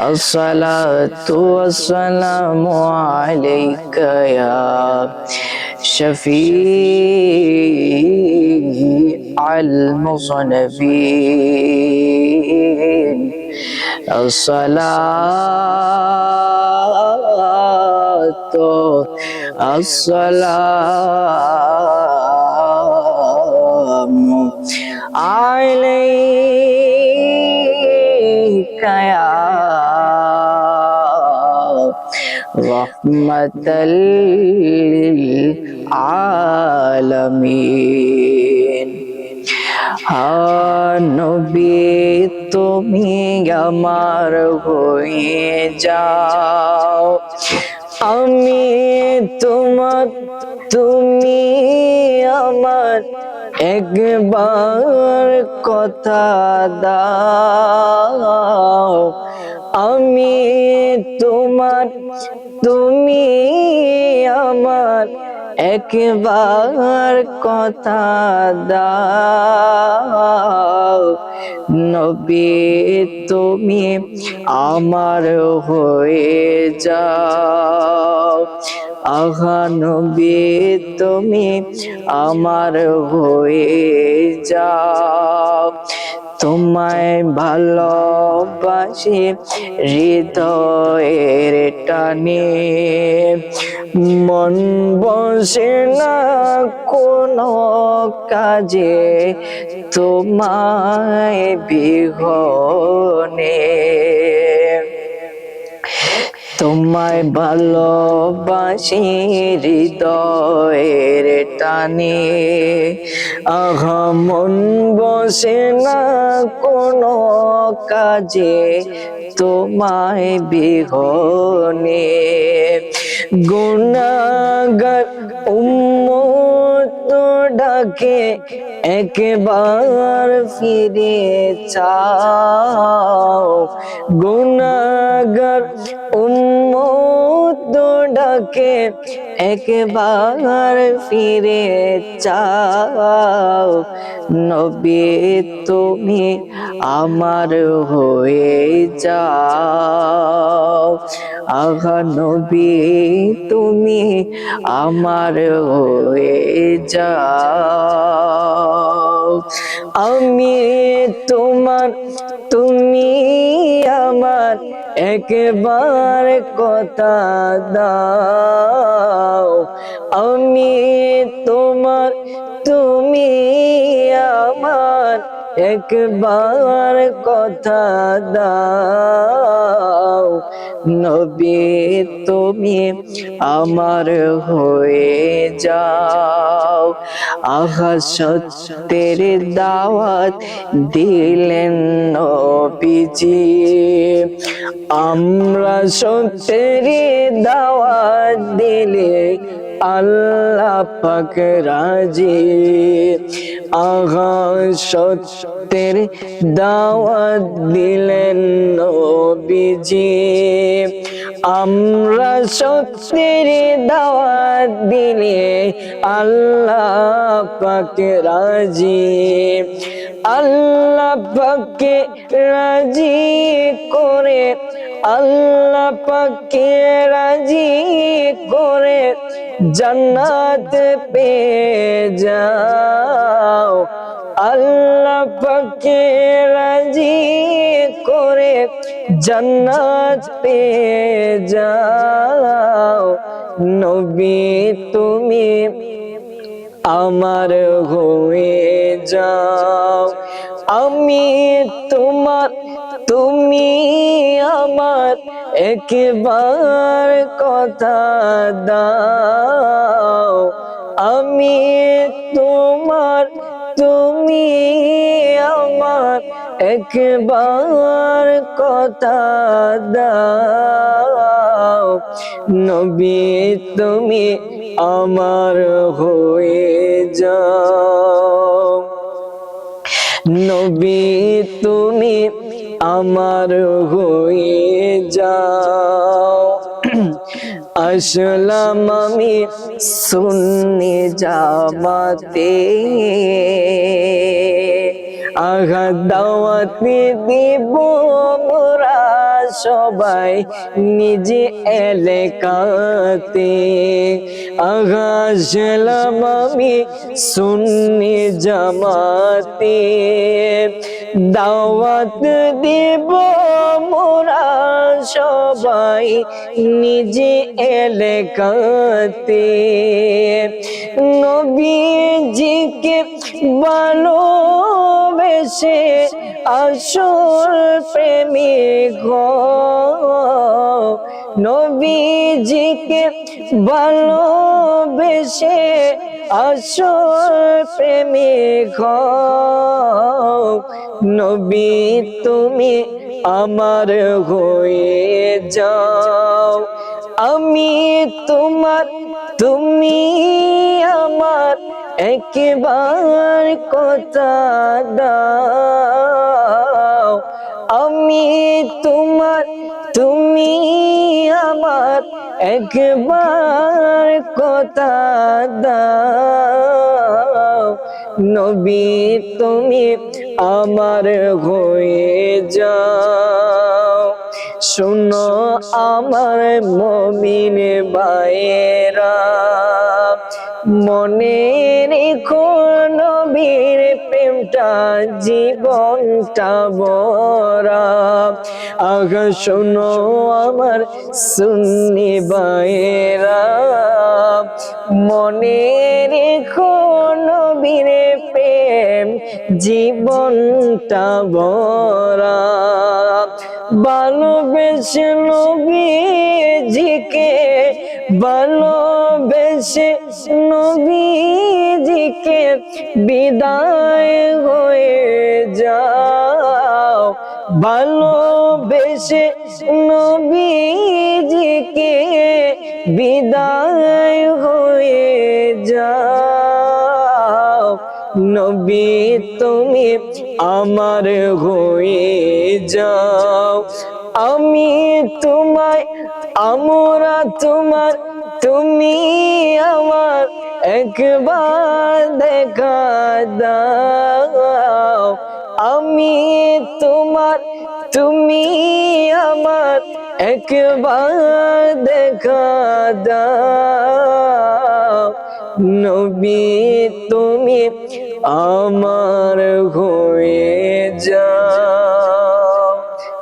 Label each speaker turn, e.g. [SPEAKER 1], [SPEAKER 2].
[SPEAKER 1] الصلاة والسلام عليك يا شفيع المذنبين. الصلاة السلام عليك يا রহমতল আলমিন। নবী তুমি আমার হয়ে যাও। আমি তোমার তুমি আমার একবার কথা দাও। আমি তোমার তুমি আমার একবার কথা দাও। নবী তুমি আমার হয়ে যাও। আহা নবী, তুমি আমার হয়ে যাও। তোমায় ভালোবাসি, হৃদয়ের টানে। মন বসে না কোনো কাজে, তোমায় বিহনে। তোমায় ভালোবাসি হৃদয়ের টানে। আহা মন বসে না কোনো কাজে তোমায় বিহনে গুণাগার উম্মত ডাকে, একবার ফিরে চাও। গুণাগার উম্মত ডাকে, একবার ফিরে চাও। নবী তুমি আমার হয়ে যাও। আঘা নবী, তুমি আমার হয়ে যাও। আমি তোমার, তুমি আমার একবার কথা দাও। আমি তোমার, তুমি একবার কথা দাও, নবী তুমি আমার হয়ে যাও। আহা সত্যের দাওয়াত দিলেন নবীজি। আমরা সত্যের দাওয়াত দিলে আল্লাহ পাক রাজি। আগা সত্যের দাওয়াত দিলেন নবীজি। আমরা সত্যের দাওয়াত দিলে আল্লাহ পাক রাজি। আল্লাহ পাকে রাজি করে, আল্লাহ পাকে রাজি করে, জান্নাত পে যাও। আল্লাহ পাকে রাজি করে, জান্নাত পে যাও। নবী তুমি আমার হয়ে যাও। আমি তোমার তুমি আমার একবার কথা দাও। আমি তোমার তুমি আমার একবার কথা দাও, নবী তুমি আমার হয়ে যাও। নবী তুমি আমার হয়ে যাও। আসলাম আমি সুন্নি জামাতে। আগা দাওয়াতি দিব মোরা সবাই নিজে এলাকাতে। আগা আসলাম আমি সুন্নি জামাতে। দাওয়াত দিব মোরা সবাই নিজে এলাকাতে নবীজিকে ভালোবেসে আসল প্রেমিক। নবীজিকে ভালোবেসে আসল প্রেমিক হও। নবী, তুমি আমার হয়ে যাও আমি তোমার, তুমি আমার একবার কথা দাও আমি তোমার, তুমি আমার একবার কথা দাও। নবী, তুমি আমার হয়ে যাও। শোনো আমার মমিন বায়েরা মনে রেখো নবীর প্রেমটা জীবনটা বরা আগা শোনো আমার সুন্নি বায়েরা মনে রেখো নবীর প্রেম জীবনটা বরা ভালোবেসে নবীজিকে ভালোবেসে নবীজিকে বিদায় হয়ে যাও। ভালোবেসে নবীজিকে বিদায় হয়ে যাও। নবী তুমি আমার হয়ে যাও। আমি তোমায় আমরা তোমার, তুমি আমার একবার দেখা দাও। আমি তোমার, তুমি আমার একবার দেখা দাও। নবী তুমি আমার হয়ে